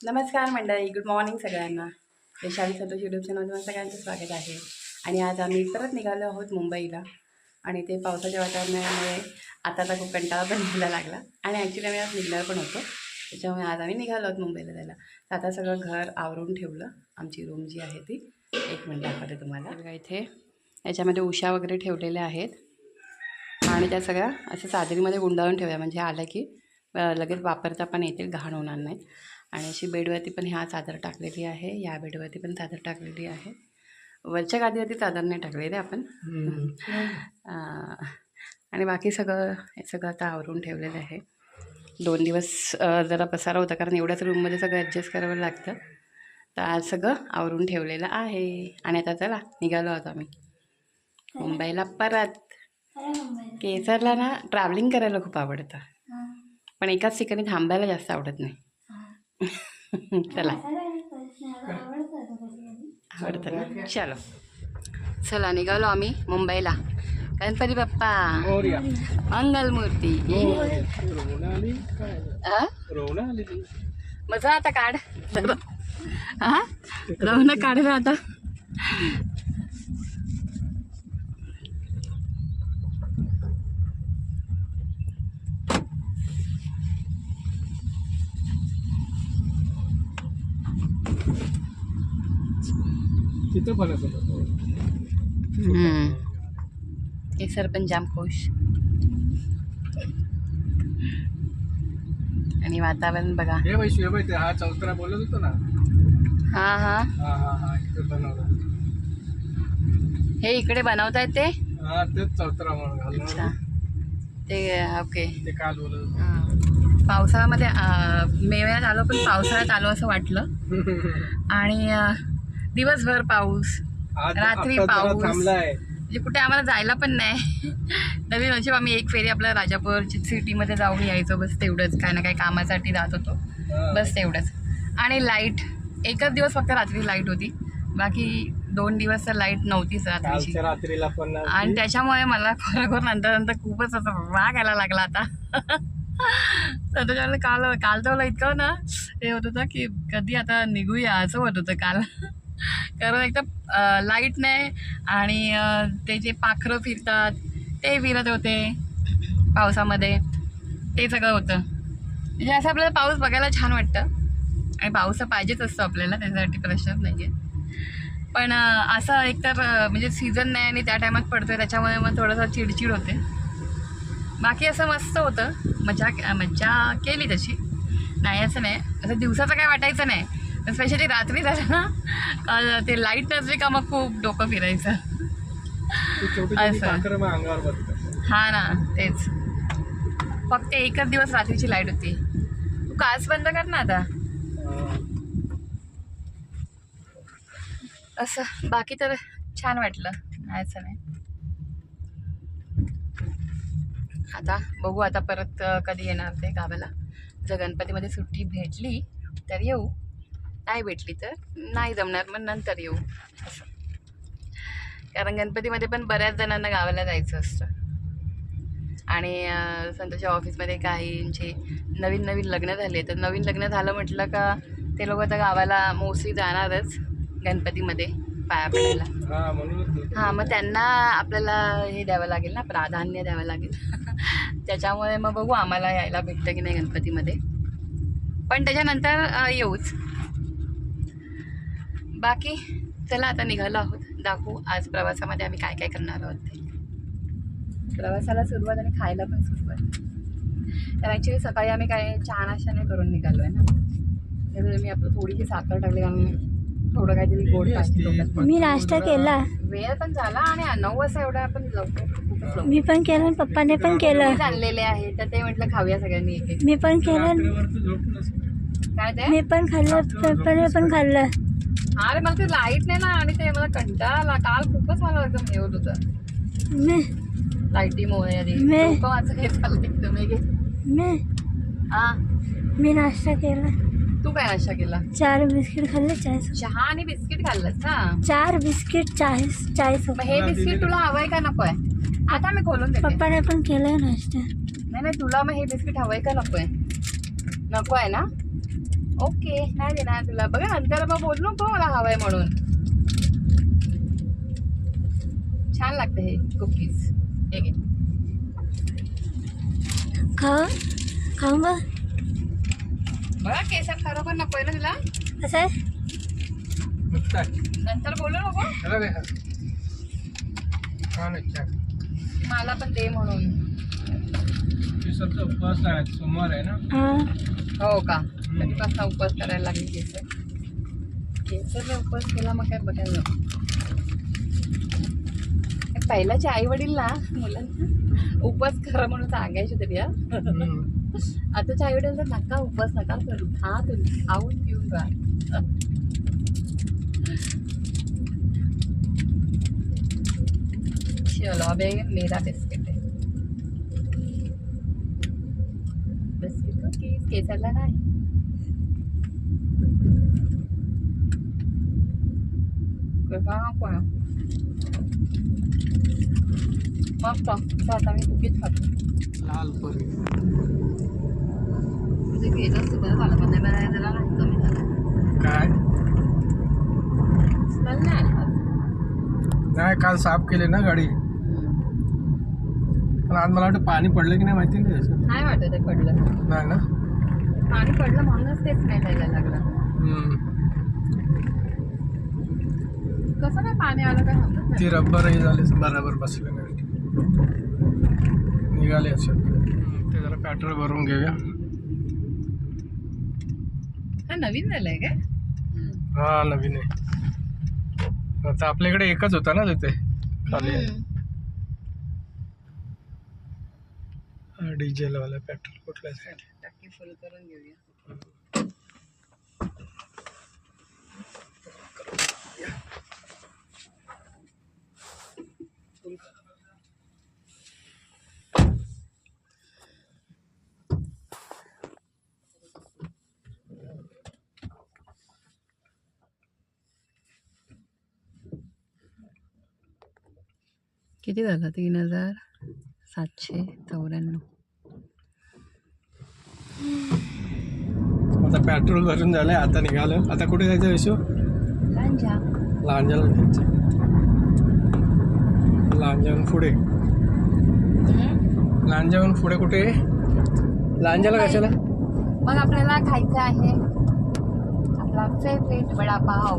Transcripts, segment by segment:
नमस्कार मंडळी good morning सगळ्यांना. वैशाली संतोष युट्यूब चॅनलमध्ये सगळ्यांचं स्वागत आहे. आणि आज आम्ही परत निघालो आहोत मुंबईला. आणि ते पावसाच्या वातावरणामुळे आता आता खूप कंटाळा पण निघायला लागला. आणि ॲक्च्युली आम्ही आज निघणार पण होतो. त्याच्यामुळे आज आम्ही निघालो आहोत मुंबईला जायला. तर आता सगळं घर आवरून ठेवलं. आमची रूम जी आहे ती. एक मिनिट दाखवते तुम्हाला. बघा इथे. याच्यामध्ये उशा वगैरे ठेवलेल्या आहेत. आणि त्या सगळ्या असं चादरीमध्ये गुंडाळून ठेवूया म्हणजे आलं की लगेच वापरता पण येतील घाण होणार नाहीत आणि अशी बेडवरती पण ह्या चादर टाकलेली आहे या बेडवरती पण चादर टाकलेली आहे. वरच्या गादीवरती चादर नाही टाकलेली आपण. आणि बाकी सगळं हे सगळं आता आवरून ठेवलेलं आहे. दोन दिवस जरा पसारा होता कारण एवढ्याच रूममध्ये सगळं ॲडजस्ट करावं लागतं. तर आज सगळं आवरून ठेवलेलं आहे. आणि आता चला निघालो आहोत आम्ही. मुंबईला परत. केसरला ना ट्रॅव्हलिंग करायला खूप आवडतं. पण एकाच ठिकाणी थांबायला जास्त आवडत नाही. चला. आवडतं ना? चलो. चला निघालो आम्ही मुंबईला. गणपती बाप्पा. मंगलमूर्ती. मजा आता काढ. हा रवणं काढ आता. तिथं पण असं केसर पण जाम खुश. आणि वातावरण बघा. हे बाई शिवाय ते हा चौथरा बोलत होतो ना. हा हा. हा हा हा इथे बनवलं. हे इकडे बनवतायत ते? हा तेच चौथरा म्हणून अच्छा. ते ओके. ते काल बोलत हा. पावसाळ्यामध्ये अं, मेळ्यात आलो पण पावसाळ्यात आलो असं वाटलं. होतो आणि दिवसभर पाऊस रात्री पाऊस. म्हणजे कुठे आम्हाला जायला पण नाही. नवीन वर्षी आम्ही एक फेरी आपल्या राजापूर सिटीमध्ये जाऊन यायचो. बस तेवढंच. काय ना काय कामासाठी जात होतो. बस तेवढंच. आणि लाइट एकच दिवस फक्त रात्री लाइट होती. बाकी दोन दिवस तर लाइट नव्हतीच रात्रीची. कालच्या रात्रीला पण आणि त्याच्यामुळे मला खरोखर नंतर नंतर खूपच असं राग यायला लागला आता. तर त्याच्यामुळे काल काल तर मला इतकं ना हे होत होतं की कधी आता निघूया असं होत होतं काल. कारण एकदम लाइट नाही आणि ते जे पाखरं फिरतात ते फिरत होते पावसामध्ये. ते सगळं होतं. म्हणजे असं आपल्याला पाऊस बघायला छान वाटतं. आणि पाऊस पाहिजेच असतो आपल्याला त्याच्यासाठी प्रश्नच नाही आहे पण असं एकतर म्हणजे सीझन नाही आणि त्या टायमात पडतोय त्याच्यामुळे मग थोडंसं चिडचिड होते. बाकी असं मस्त होतं. मजा मज्जा केली तशी. नाही असं नाही. असं दिवसाचं काय वाटायचं नाही. स्पेशली रात्री झालं ना ते लाइट नसली का मग खूप डोकं फिरायचं. असं. हा ना तेच. फक्त एकच दिवस रात्रीची लाइट होती. तू काच बंद कर ना आता. असं बाकी तर छान वाटलं. नाही असं नाही आता बघू आता परत कधी येणार ते गावाला. जर गणपतीमध्ये सुट्टी भेटली तर येऊ. नाही भेटली तर? नाही जमणार मग नंतर येऊ. असं कारण गणपतीमध्ये पण बऱ्याच जणांना गावाला जायचं असतं. आणि संतोषच्या ऑफिसमध्ये काहींचे नवीन नवीन लग्न झाले तर नवीन लग्न झालं म्हटलं का ते लोक आता गावाला मोस्टली जाणारच गणपतीमध्ये पाया पडायला हा मग त्यांना आपल्याला हे द्यावं लागेल ना प्राधान्य द्यावं लागेल. त्याच्यामुळे मग बघू आम्हाला यायला भेटतं की नाही गणपतीमध्ये. पण त्याच्यानंतर येऊच. बाकी चला आता निघालो आहोत. दाखवू आज प्रवासामध्ये आम्ही काय काय करणार आहोत ते. प्रवासाला सुरुवात आणि खायला पण सुरुवात. तर ॲक्च्युली सकाळी आम्ही काय चहा नाश्त्याने करून निघालो आहे ना. त्यामुळे मी आपलं थोडीशी साखर टाकली आणि थोडं काहीतरी गोड टाकली मी नाश्ता केला. वेळ पण झाला आणि नऊ वाजता एवढा आपण लवकर मी पण केलं पप्पाने पण केलं. आणलेले आहे तर ते म्हटलं खाऊया सगळ्यांनी एक मी पण केलं. काय ते? मी पण खाल्लं पप्पाने पण खाल्लं. अरे मला ते लाइट नाही ना आणि ते मला कंटाळा आला. काल खूपच मला एकदम हे होत होतं. मी. लाईटीमुळे आधी. माझं हे चाललं एकदम हे हा. मी नाश्ता केला. तू काय नाश्ता केला? चार बिस्किट खाल्ले चाय चहा आणि बिस्किट खाल्लंस ना? चार बिस्किट चाय चाय मग हे बिस्किट तुला हवंय का नकोय? आता मी खोलून पप्पाने पण केलं नाश्ता. नाही नाही तुला मग हे बिस्किट हवंय का नकोय? नको आहे ना? ओके. नाही देणार तुला. बघा नंतर मग बोलू नको मला हवाय म्हणून. छान लागतं हे कुकीज. हे घे. खाऊ? खाऊ बघ बघा केसर खरोखर नकोय ना तुला. कसं आहे? आहे नंतर बोलू नको. आहे मला पण दे म्हणून. उपवास आहे सोमवार आहे ना? हां. हो का कधीपासून उपवास करायला लागली केसर केसरला उपवास केला मग काय बघायला नको. हे पहिल्याचे आई वडील ना मुलांना उपवास करा म्हणून सांगायचे तरी हा. आताच्या आई वडील तर नका उपवास नका करू. खा तुम्ही खाऊन पिऊन राहा. चलो अब मेरा बिस्किट है बिस्किट केसरला नाही. कसा नको आहे. मस्त. तर आता मी कुकीज खातो. लाल परी. केलं सुद्धा झालं पण नाही त्याला नाही कमी झालं. काय? स्मेल नाही आला नाही काल साफ केले ना गाडी पण आज मला वाटतं पाणी पडलं की नाही माहिती नाही नाही वाटत ते पडलं. नाही ना? पाणी पडलं म्हणूनच ते स्मेल यायला लागलं. हम्म. कसं काय पाणी आलं काय समजत नाही. ती रब्बरही झाली बराबर बसले निघाले असेल ते जरा पेट्रोल भरून घेऊया. हा नवीन झालंय काय? हा नवीन आहे. आता आपल्याकडे एकच होता ना तिथे खाली. डिझेल वाला पेट्रोल कुठल्या साईड टाकी फुल करून घेऊया. किती झालं? तीन हजार सातशे चौऱ्याण्णव. आता पेट्रोल भरून झालंय आता निघालं. आता कुठे जायचं विषय लांजा. लांजाला जायचं. लांजाहून पुढे. लांजाहून पुढे कुठे? लांजाला कशाला? मग आपल्याला खायचं आहे. आपला फेवरेट वडापाव.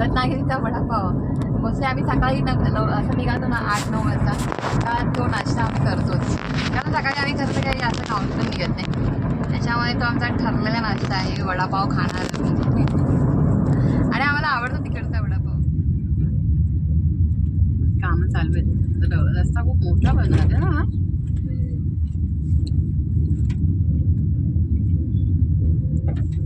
रत्नागिरीचा वडापाव. मोस्टली आम्ही सकाळी न असं निघालो ना आठ नऊ वाजता का तो नाश्ता आम्ही करतोच. कारण सकाळी आम्ही कसं काही असं खाऊन पण निघत नाही. त्याच्यामुळे तो आमचा ठरलेला नाश्ता आहे वडापाव खाणार आणि आम्हाला आवडतो तिकडचा वडापाव. कामं चालू आहेत. रस्ता खूप मोठा बनणार आहे ना Thank you.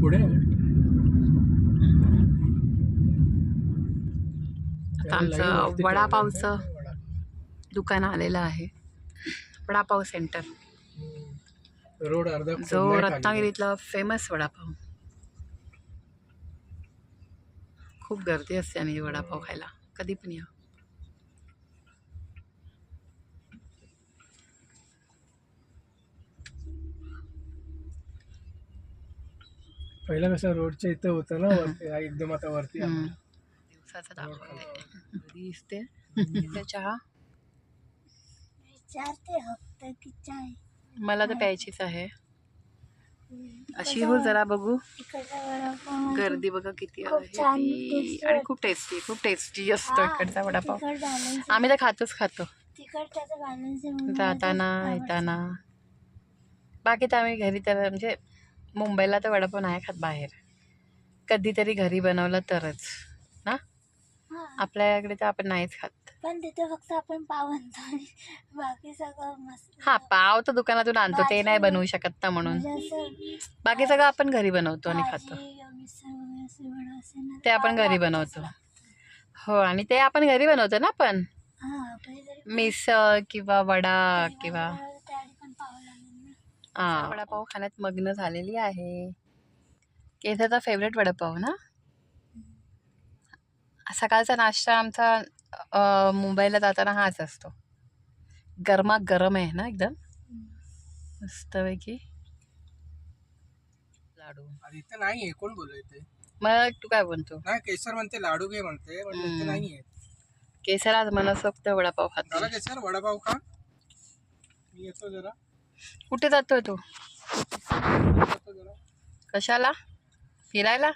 पुढे. आता आमचं वडापावचं दुकान आलेलं आहे. वडापाव सेंटर. रोड अर्धा जो. रत्नागिरीतला फेमस वडापाव. खूप गर्दी असते आणि वडापाव खायला. कधी पण या. पहिला कसं रोडच्या इथं होतं ना वरती हा एकदम आता वरती. दिवसाचं दाखवते दिसते. इथे चहा? विचारते चाय मला तर प्यायचीच आहे. अशी हो जरा बघू. इकडचा वडापाव गर्दी बघा किती खूप आहे. छान ती. tasty आणि. खूप टेस्टी खूप टेस्टी असतो इकडचा वडापाव. बॅलन्स आम्ही तर खातोच खातो. तिखट त्याचा बॅलन्स आहे म्हणून जाताना येताना. बाकी तर आम्ही घरी तर म्हणजे मुंबईला तर वडापाव नाही खात बाहेर. कधीतरी घरी बनवलं तरच ना? आपल्याकडे तर आपण नाहीच खात. पण तिथे फक्त आपण पाव आणतो आणि बाकी सगळं मस्त. हा पाव तर दुकानातून आणतो ते नाही बनवू शकत ना म्हणून. म्हणजे बाकी सगळं आपण घरी बनवतो आणि खातो. ते आपण घरी बनवतो. हो आणि ते आपण घरी बनवतो ना पण काहीतरी मिसळ किंवा वडा किंवा त्याआधी पण पाव लागेल ना हा वडापाव खाण्यात मग्न झालेली आहे. केसाचा फेवरेट वडापाव ना? सकाळचा नाश्ता आमचा मुंबईला जाताना हाच असतो. गरमा गरम आहे ना एकदम? मस्तपैकी लाडू. इथे नाही आहे. कोण बोलू इथे? मग तू काय बोलतो? नाही केसर म्हणते लाडू घे म्हणते पण इथे केसर आज मनसोक्त वडापाव खातो केसर वडापाव खा. मी येतो जरा. कुठे जातोय तू? कशाला? फिरायला?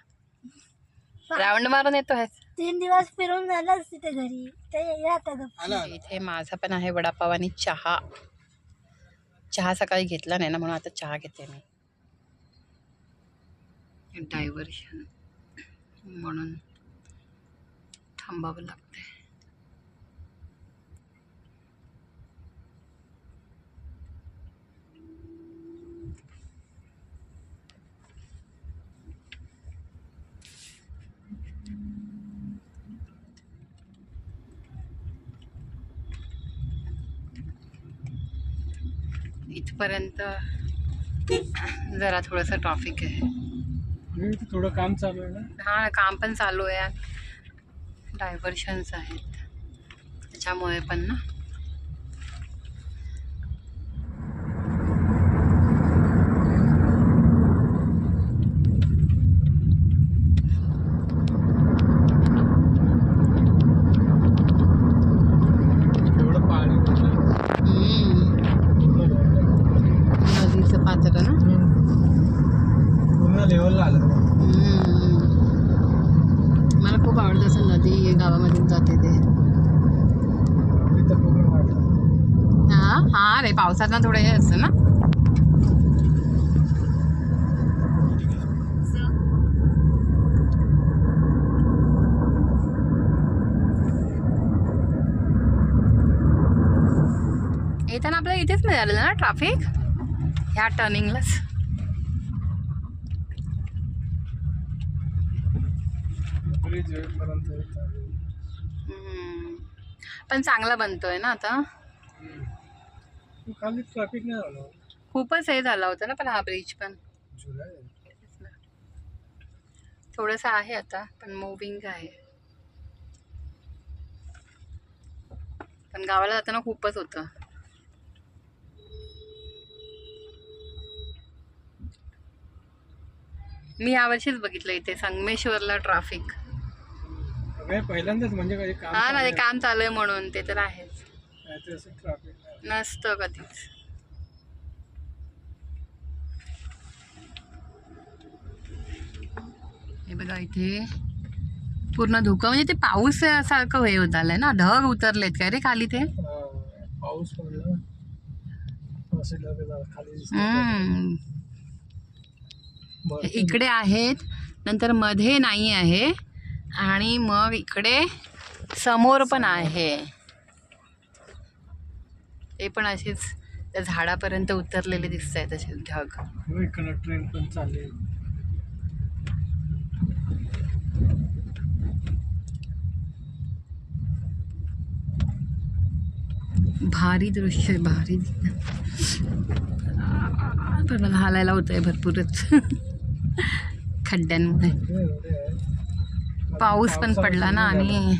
राऊंड मारून येतो आहे तीन दिवस फिरून झालंच तिथे घरी. ते. इथे माझा पण आहे वडापाव आणि चहा. चहा सकाळी घेतला नाही ना म्हणून आता चहा घेते मी. डायव्हर्शन म्हणून थांबावं लागते इथपर्यंत जरा थोडंसं ट्रॉफिक आहे. थोडं काम चालू आहे ना? हा काम पण चालू आहे. डायव्हर्शन्स आहेत. त्याच्यामुळे पण ना एवढं पाणी भरलंय. पूर्ण भरलंय. नदीचं पात्र ना पूर्ण लेवलला आलं मला खूप आवडतं असं नदी गावामधून जाते ते इथं पूर्ण वाढलं हा रे पावसात थोडं हे असतं ना. येताना आपल्याला इथेच मिळालेलं ना ट्रॅफिक ह्या टर्निंगलाच. पण चांगला बनतोय ना आता. खाली ट्रॅफिक नाही झालं. खूपच हे झाला होता ना पण हा ब्रिज पण. जुलै. थोडंसं आहे आता पण मुव्हिंग आहे. पण गावाला जाताना खूपच होतं. मी यावर्षीच बघितलं इथे संगमेश्वरला ट्रॅफिक पहिल्यांदाच म्हणजे हा ना ते काम चालू आहे म्हणून ते तर आहेच. ट्रॅफिक नसतं कधीच. हे बघा इथे पूर्ण धुकं म्हणजे ते पाऊस सारखं हे होत आलंय ना? ढग उतरलेत काय रे खाली ते? पाऊस. इकडे आहेत नंतर मध्ये नाही आहे आणि मग इकडे समोर पण आहे. ते पण असेच त्या झाडापर्यंत उतरलेले दिसत आहेत असे ढग. ट्रेन पण चालली भारी दृश्य आहे भारी. पण मला हालायला होत आहे भरपूरच आहे. पाऊस पण पडला ना. आणि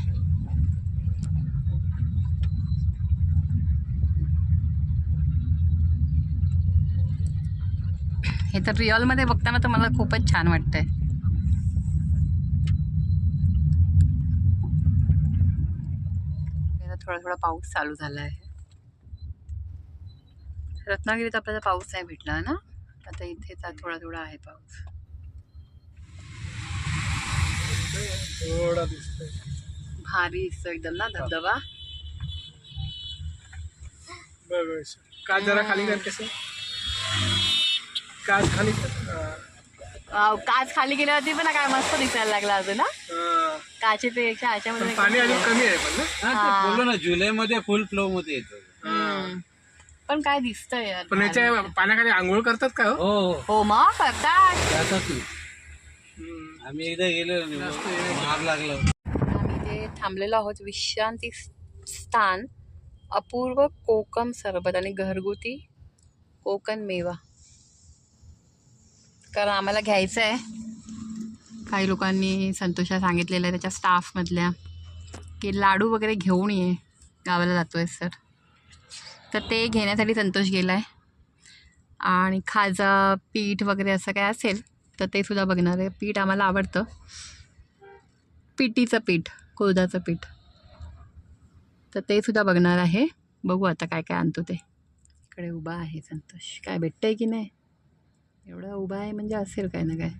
हे तर रिअलमध्ये बघताना तर मला खूपच छान वाटतंय. आता थोडा थोडा पाऊस चालू झाला आहे रत्नागिरीत आपल्याला पाऊस नाही भेटला ना? आता इथेच थोडा थोडा आहे पाऊस. भारी दिसतो एकदम ना धबधबा. खाली काच खाली. वाव, काच खाली गेल्यावरती पण काय मस्त दिसायला लागला अजून ना हा. काचे पेक्षा पण ह्याच्यामध्ये पाणी अजून कमी आहे पण ना हा ते बोललो ना जुलैमध्ये फुल फ्लो मध्ये येतो हम्म. पण काय दिसतंय यार पण याच्या पाण्याखाली आंघोळ करतात का हो? हो हो हो मग करतात हम्म. आम्ही एकदा गेलो मार लागलो आम्ही इथे थांबलेलो आहोत विश्रांती स्थान अपूर्व कोकम सरबत आणि घरगुती कोकण मेवा कारण आम्हाला घ्यायचं आहे काही लोकांनी संतोषला सांगितलेलं आहे त्याच्या स्टाफमधल्या की लाडू वगैरे घेऊन ये गावाला जातो आहे सर तर ते घेण्यासाठी संतोष गेला आहे आणि खाजा पीठ वगैरे असं काय असेल तर ते सुद्धा बघणार आहे. पीठ आम्हाला आवडतं. पिटीचं पीठ कुळदाचं पीठ. तर ते सुद्धा बघणार आहे. बघू आता काय काय आणतो ते. इकडे उभा आहे संतोष. काय भेटतंय की नाही? एवढा उभा आहे म्हणजे असेल काय ना काय.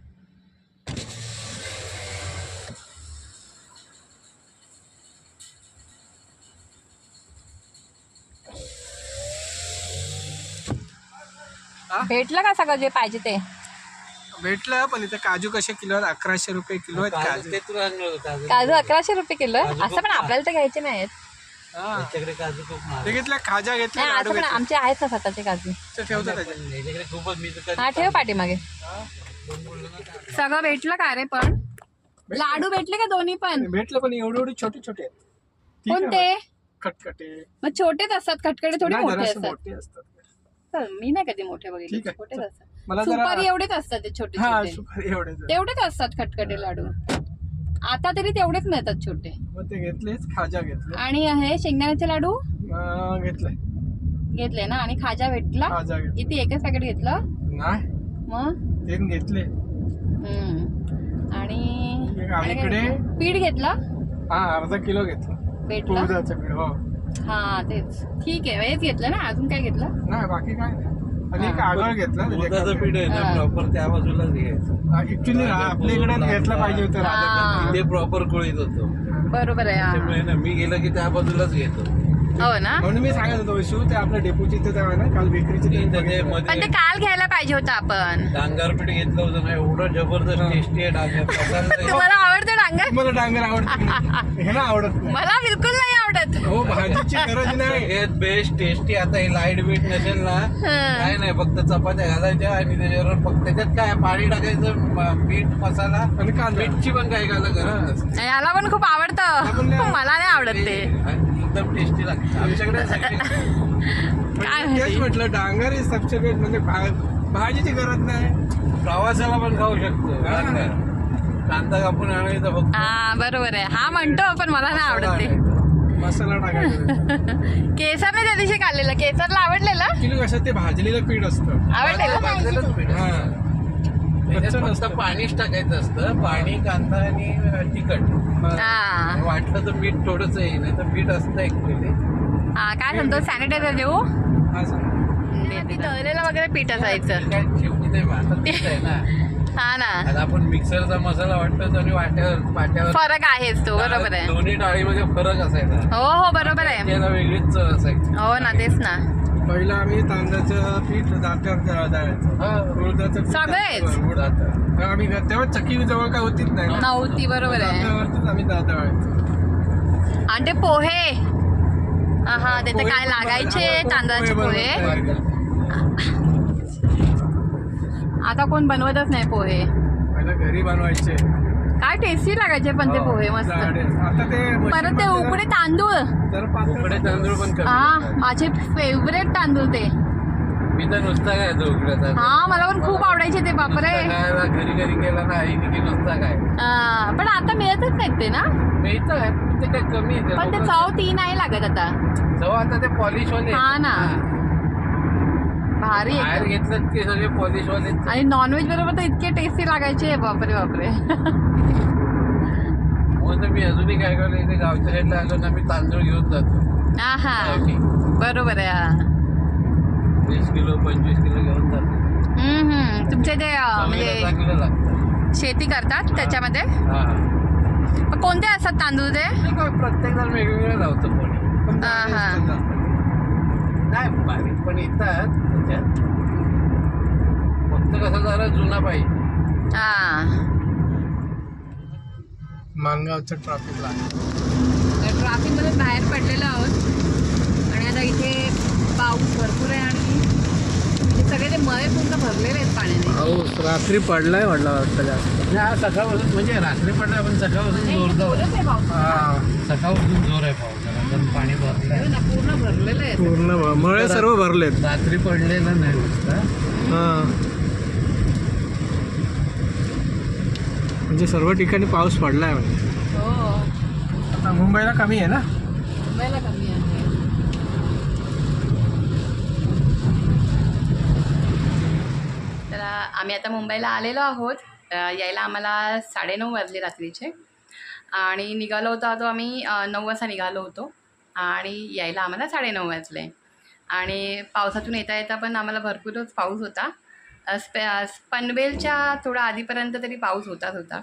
भेटलं का सगळं जे पाहिजे ते? भेटलं पण इथे काजू कसे किलो आहेत? अकराशे रुपये किलो आहेत काजू. काजू. अकराशे रुपये किलो आहे असं पण आपल्याला तर घ्यायचे नाहीत. त्याच्याकडे काजू खूप महाग ते घेतल्या खाजा घेतल्या नाही लाडू असं पण घेतले आमचे आहेत ना स्वतःचे काजू. ते ठेवतो त्याच्यात. पण याच्याकडे खूपच मी तर कधी हा ठेव पाठीमागे. सगळं भेटलं का रे पण? लाडू भेटले का दोन्ही पण? भेटलं पण एवढे एवढे छोटे छोटे आहेत. ठीक आहे कोणते? मग. खटखटे. मग छोटेच असतात खटखटे थोडी नाही, मोठे जरासे असतात. मोठे असतात. चल, मी नाही कधी मोठे बघितले ठीक आहे. छोटेच असतात. मला जरा सुपारी एवढेच असतात ते छोटे हा छोटे. सुपारी एवढे तेवढेच असतात खटखटे लाडू. आता तरी तेवढेच मिळतात छोटे. मग ते घेतलेच खाजा घेतले. आणि हे शेंगदाण्याचे लाडू? अं, घेतले घेतले ना? आणि खाजा भेटला? खाजा घेतले किती? एकच पॅकेट घेतलं? नाही. मग? घेतले. हम्म. आणि एक आणि काय अलीकडे घेतलं? पीठ घेतलं? हा अर्धा किलो घेतलं. भेटलं? तुळजाचं पीठ हो. हा तेच. ठीक आहे हेच घेतलं ना? अजून काय घेतलं? नाही बाकी काय नाही. आणि एक आगळ घेतला उडदाचं पीठ आहे ना. प्रॉपर त्या बाजूलाच घ्यायचं ऍक्च्युली आपल्या इकडे घेतलं पाहिजे होतं. ते प्रॉपर कोळीत होतो बरोबर आहे हा. त्यामुळे ना मी गेलं की त्या बाजूला घेतो हो ना म्हणून मी सांगत होतो वैशू ते आपल्या डेपोची इथे ना काल बेकरीची इथं ते. पण ते काल घ्यायला पाहिजे होतं आपण डांगर पीठ घेतलं होतं ना एवढं जबरदस्त. टेस्टी आहे डांगर तुम्हाला आवडतं डांगर? मला डांगर आवडत हे ना आवडत नाही. मला बिलकुल नाही आवडत. हो भाजीची गरज नाही. सगळ्यात बेस्ट टेस्टी आता हे लाइट बीट नसेल ना हं. काय नाही फक्त चपात्या घालायच्या आणि त्याच्यावर फक्त त्याच्यात काय पाणी टाकायचं म- मीठ मसाला आणि कांदा. मिरची पण काय घाला गरज नसते. याला पण खूप आवडतं. मला नाही आवडत ते. आणि एकदम टेस्टी लागते. आमच्याकडे सगळे काय म्हणजे तेच माहिती? म्हटलं डांगर इज सबसिक्वेट म्हणजे भा- भाजीची गरज नाही. प्रवासाला पण खाऊ शकतो. हा. कांदा कापून आणायचा फक्त. हा बरोबर आहे. हा म्हणतो पण मला नाही आवडत ते. मसाला टाकायचा केसरने त्या दिवशी खाल्लेलं केसरला आवडलेलं? किलो कशात ते भाजलेलं पीठ असतं. आवडलेलं? भाजलेलंच पीठ हा. असतं. त्याच्यात कच्चं फक्त नसतं. पाणीच टाकायचं असतं. पाणी कांदा आणि अ, तिखट. हा. वाटलं तर मीठ थोडंच आहे नाही तर मीठ असतं ऍक्च्युली हा काय म्हणतो सॅनिटायझर देऊ? हा सांग. ती तळलेलं वगैरे पीठ असायचं. काय शेवटी ते आता पीठ आहे ना. हा ना. आता आपण मिक्सरचा मसाला वाटतो आणि वाट्यावर पाट्यावर फरक आहेच तो बरोबर आहे. दोन्ही डाळीमध्ये फरक असायचा. हो हो बरोबर आहे. त्याला वेगळीच चव असायची. हो ना तेच ना. पहिलं आम्ही तांदळाचं पीठ दात्यावर दळ- दळायचं उडदाचं पीठ सगळेच? दात्यावर. आम्ही घ- तेव्हा चक्की जवळ काय होतीच नाही ना. नव्हती बरोबर आहे. दात्यावरतीच आम्ही दा- दळायचो आणि ते पोहे. हा हा त्याचे पोहे काय लागायचे. तांदळाचे पोहे. आता कोण बनवतच नाही पोहे. पहिलं घरी बनवायचे. काय टेस्टी लागायचे पण ते हो, पोहे मस्त. जाडे. आता ते परत ते उकडे तांदूळ. तर उकडे तांदूळ पण कमी. हा माझे फेवरेट तांदूळ ते. मी तर नुसता काय तो उकडे तांदूळ. हा मला पण खूप आवडायचे ते बापरे. नुसता खायला घरी घरी केला ना आई की नुसता काय हा, पण आता मिळतच नाहीत ते ना? मिळतं आहे, पण ते काय कमी आहे पण ते लोकं- चव ती नाही लागत आता. चव आता ते पॉलिश वाले हा ना. भारी बाहेर एकदम. घेतलं सगळे पॉलिश वाले आणि नॉनव्हेज बरोबर तर इतके टेस्टी लागायचे. बापरे बापरे. मग तर मी अजूनही काय करतो इथे गावच्या साईडला आलो ना मी तांदूळ घेऊन जातो. हा हा गावठी. बरोबर आहे हा. वीस किलो पंचवीस किलो घेऊन जातो. हम्म, हम्म. तुमचे ते अं, चवीला म्हणजे चांगलं लागतं. शेती करतात त्याच्यामध्ये? हा. मग कोणते असतात तांदूळ ते? नाही प्रत्येक जण वेगवेगळं लावतो पण हा, हा. नाही बारीक पण येतात त्याच्यात. फक्त कसं जरा जुना पाहिजे. हा. मानगावचं ट्रॉफिक लागलं. ट्राफिकमध्ये बाहेर पडलेलो आहोत. आणि आता इथे पाऊस भरपूर आहे आणि हे सगळे ते मळे पूर्ण भरलेले आहेत पाण्याने. पाऊस रात्री पडलाय म्हटलं वाटतं जास्त. हा सकाळपासून म्हणजे रात्री पडला पण सकाळपासून नाही, जोरदार जोरच आहे पाऊस. हा सकाळपासून जोर आहे पावसाला पण पाणी भरलंय. हो ना, पूर्ण भरलेले आहेत पूर्ण भ- मळे सर्व भरलेत. रात्री पडलेलं नाही नुसतं. हा. म्हणजे सर्व ठिकाणी पाऊस पडला आहे म्हणजे हो. आता मुंबईला कमी आहे ना? मुंबईला कमी आहे. तर आम्ही आता मुंबईला आलेलो आहोत. अ, यायला आम्हाला साडेनऊ वाजले रात्रीचे. आणि निघालो होतो आता आम्ही अ, नऊ वाजता निघालो होतो. आणि यायला आम्हाला साडेनऊ वाजले. आणि पावसातून येता येता पण आम्हाला भरपूरच पाऊस होता. स्पे पनवेलच्या थोडा आधीपर्यंत तरी पाऊस होताच होता.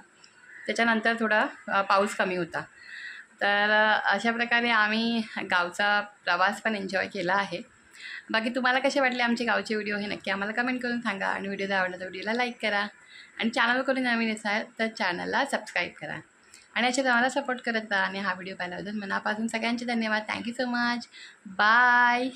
त्याच्यानंतर थोडा पाऊस कमी होता. तर अशा प्रकारे आम्ही गावचा प्रवास पण एन्जॉय केला आहे. बाकी तुम्हाला कसे वाटले आमचे गावचे व्हिडिओ हे नक्की आम्हाला कमेंट करून सांगा. आणि व्हिडिओ जर आवडला तर व्हिडिओला लाईक करा. आणि चॅनल करून नवीन असाल तर चॅनलला सबस्क्राईब करा. आणि अशा आम्हाला सपोर्ट करत राहा आणि हा व्हिडिओ पाहिल्याबद्दल मनापासून सगळ्यांचे धन्यवाद. Thank you so much bye